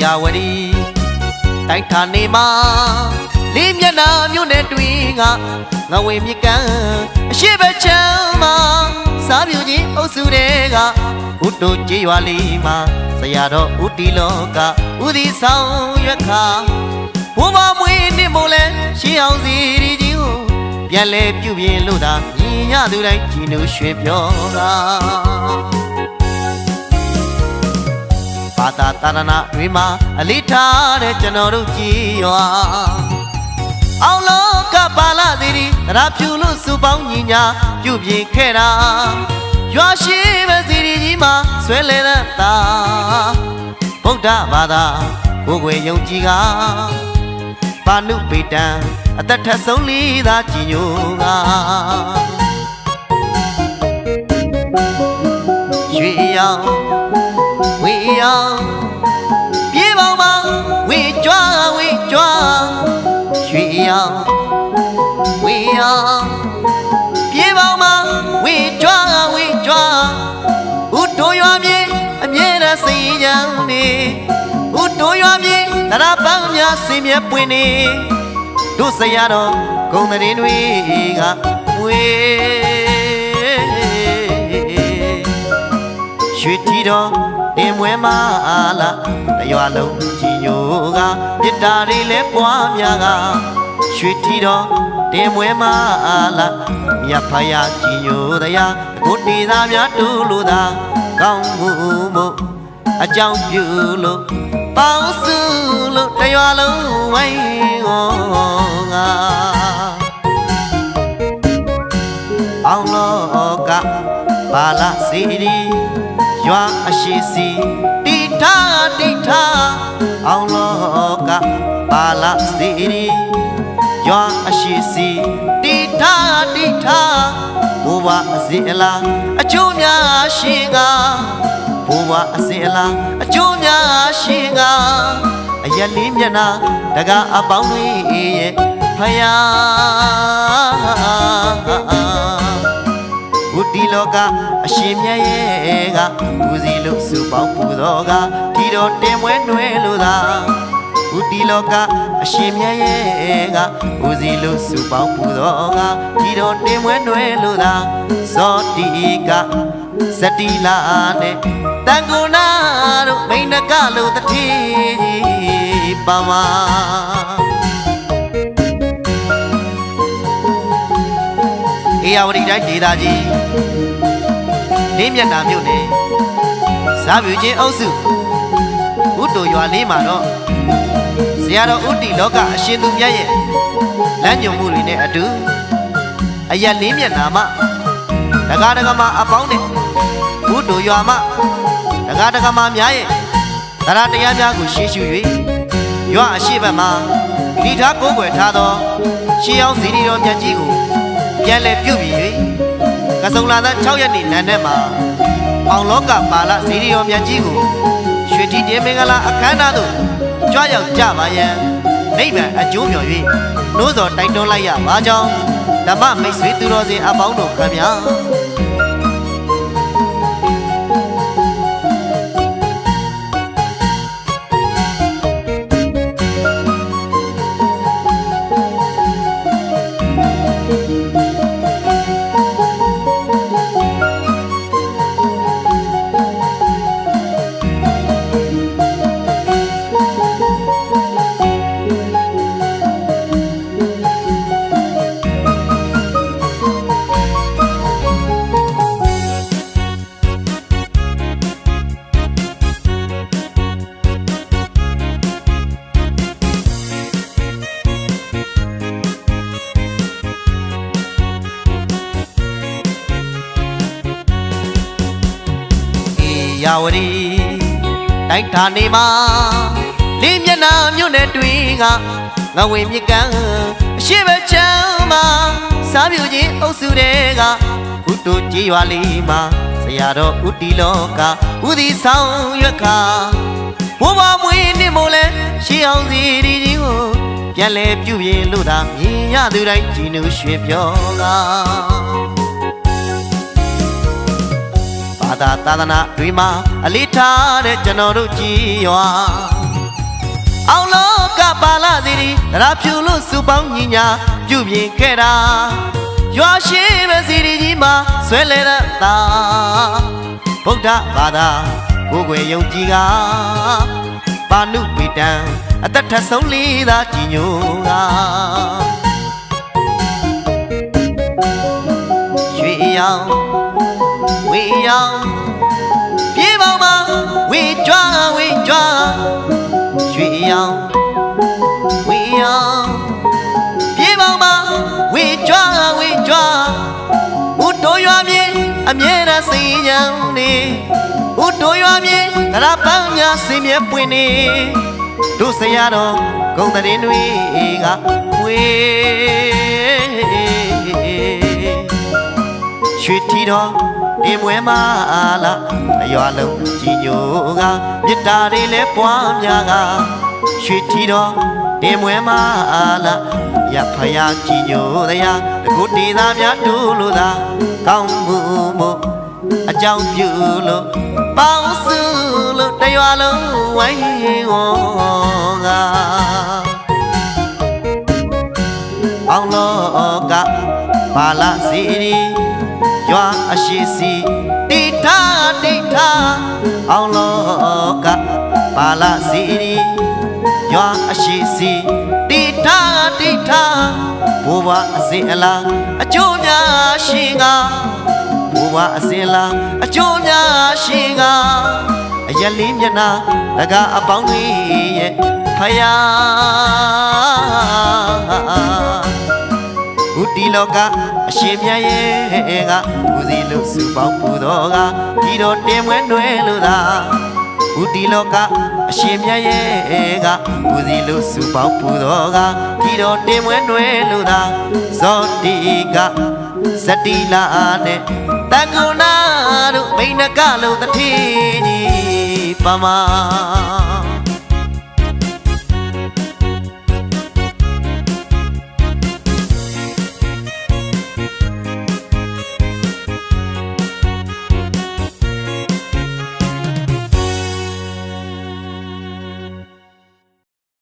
ယာဝတီတိုက်ထာနေမှာလေးမျက်နှာမြို့နယ်တွင်ကငဝေမြကန်းအရှိဘချမ်းမှာစားပြူချင်းအုပ်စုတွေကဥတုကြေးရွာလေးမှာဆရာတော်ဥတီလောကဥဒီဆောင်ရွက်ခါဘုမမွေးနှစ်မို့လဲရှင်းအောင်စီရီကြီးကိုပြန်လဲပြုပြင်လို့သာညီညသူတိုင်းကြည်နူရွှေပြောက ဘာသာတာရဏတွေမှာအလေးထားတဲ့ကျွန်တော်တို့ကြည်ရွာအောင်လောကပါလာသေးဒီတရာဖြူလို့စူပေါင်းညီညာပြုပြင်ခဲ့တာရွာရှိပဲစီဒီကြီးမှာဆွဲလဲတဲ့တာဗုဒ္ဓဘာသာကိုယ်ွယ်ယုံကြည်ကပါဏုပေတံအသက်ထက်ဆုံးလေးသာကြည်ညိုကရွှေရောင် ဝေအောင်ပြေပေါင်းပါဝေကြွားဝေကြွားရွှေအောင်ဝေအောင်ပြေပေါင်းပါဝေကြွားဝေကြွားဥတိုရွာမြေအမြဲတမ်းစိတ်ကြံနေဥတိုရွာမြေတရပန်းများစင်မြဲပွင့်နေတို့ဆရာတော်ဂုံတရင်တွေကဝေရွှေတီတော် တင်မွဲမအားလာတရွာလုံးကြီးညိုကပြစ်တာတွေလဲပွားများကရွှေတီတော်တင်မွဲမအားလာမြတ်ဖယားကြီးညိုတရားကိုတေသာများတူလို့သာကောင်းမှုမို့အကြောင်းပြုလို့ပေါင်းစုလို့တရွာလုံးဝိုင်းဟောငါအောင်လောကဘာလစီရီ ရွာအရှိစီတိထာတိထာအောင်လောကဘာလစီရီရွာအရှိစီတိထာတိထာဘုရားအစီအလားအကျိုးများရှိကဘုရားအစီအလားအကျိုးများရှိကအရက်လေးမျက်နှာတကားအပေါင်းတွေရဲ့ဖယား ဘုတိလောကအရှင်မြတ်ရဲ့ကပူစီလို့စုပေါင်းပူတော်ကဒီတော်တင်မွဲနှွဲလို့သာဘုတိလောကအရှင်မြတ်ရဲ့ကပူစီလို့စုပေါင်းပူတော်ကဒီတော်တင်မွဲနှွဲလို့သာဇောတိကဇတိလာနဲ့တန်ကုနာတို့မိန်နကလို့တတိပါမ အေယာဝတီတိုင်းဒေသကြီးလေးမျက်နှာမြို့နယ်ဇာဗျူချင်းအုပ်စုဥတိုရွာလေးမှာတော့ဆရာတော်ဥတီလောကအရှင်သူမြတ်ရဲ့လမ်းညွှန်မှုတွေနဲ့အတူအရက်လေးမျက်နှာမှာတက္ကဒကမအပေါင်းနဲ့ဥတိုရွာမှာတက္ကဒကမများရဲ့တရားတရားများကိုရှင်းရှု၍ရွာအရှိတ်ဘက်မှာဒီထားကိုးကွယ်ထားသောရှေးအောင်ဇီရီတော်မြတ်ကြီးကို ပြန်လဲပြုတ်ပြီး၍ကစုံလာသား6ရက်နေ့နန်းထဲမှာအောင်လောကပါဠဇီရီတော်မြတ်ကြီးကိုရွှေတီတေမင်္ဂလာအခမ်းအနားသို့ကြွရောက်ကြပါယံနိဗ္ဗာန်အကျိုးမြော်၍နှိုးစော်တိုက်တွန်းလိုက်ရပါကြောင်းဓမ္မမိတ်ဆွေသူတော်စင်အပေါင်းတို့ခင်ဗျာ ယာဝတီတိုက်ထာနေမှာလေးမျက်နှာမြို့နယ်တွင်ကငဝေမြကန်းအရှိဘချမ်းမှာစားပြူချင်းအုပ်စုတွေကဥတုကြီးရွာလေးမှာဆရာတော်ဥတီလောကဥဒီဆောင်ရွက်ခါဘိုးဘမွေးနေမို့လဲရှေးအောင်စီဒီကြီးကိုပြန်လဲပြုပြင်လို့သာမြင်ရသူတိုင်းကြည်နူးရွှေပြောက သာသာသနာတွေမှာအလေးထားတဲ့ကျွန်တော်တို့ကြည်ရွာအောင်လောကပါလာသည်ဒီတရာဖြူလို့စုပေါင်းညီညာပြုပြင်ခဲ့တာရွာရှိပဲစီဒီကြီးမှာဆွဲလဲတဲ့တာဗုဒ္ဓဘာသာကိုယ်ွယ်ယုံကြည်ကပါဏုပိတံအသက်ထဆုံးလေးသာကြည်ညိုက ရောင်ပြေပေါင်းမှာဝေကြွားဝေကြွားရွှေရောင်ဝေရောင်ပြေပေါင်းမှာဝေကြွားဝေကြွားဘုတိုရွာမြေအမြဲတမ်းစိတ်ညံနေဘုတိုရွာမြေသရပန်းများစင်မြဲပွင့်နေတို့ဆရာတော်ဂုံတရင်တွေကဝေရွှေထီတော် တင်မွဲမလာအရွာလုံးကြီးညိုကမြစ်တာတွေလဲပွားများကရွှေထီတော်တင်မွဲမလာရဖယားကြီးညိုတရားတကုတေသားများတို့လိုသာကောင်းမှုမို့အကြောင်းပြုလို့ပေါင်းစုလို့တရွာလုံးဝိုင်းဝန်းကအောင်လောကဘာလစီရီ ရွာအရှိစီတိထာတိထာအောင်လောကဘာလစီရီရွာအရှိစီတိထာတိထာဘိုးဘအစင်အလားအကျိုးများရှိငါဘိုးဘအစင်လားအကျိုးများရှိငါအရက်လေးမျက်နှာတကအပေါင်းကြီးရဲ့ဖယားဥတီလောက အရှင်မြတ်ရဲ့ကဦးစီလို့စုပေါင်းပူတော်ကဒီတော်တင်မွဲနွယ်လို့သာဥတီလောကအရှင်မြတ်ရဲ့ကဦးစီလို့စုပေါင်းပူတော်ကဒီတော်တင်မွဲနွယ်လို့သာဇောတိကဇတိလာနဲ့တန်ကုနာတို့မိန်နကလို့တတိကြီးပမာ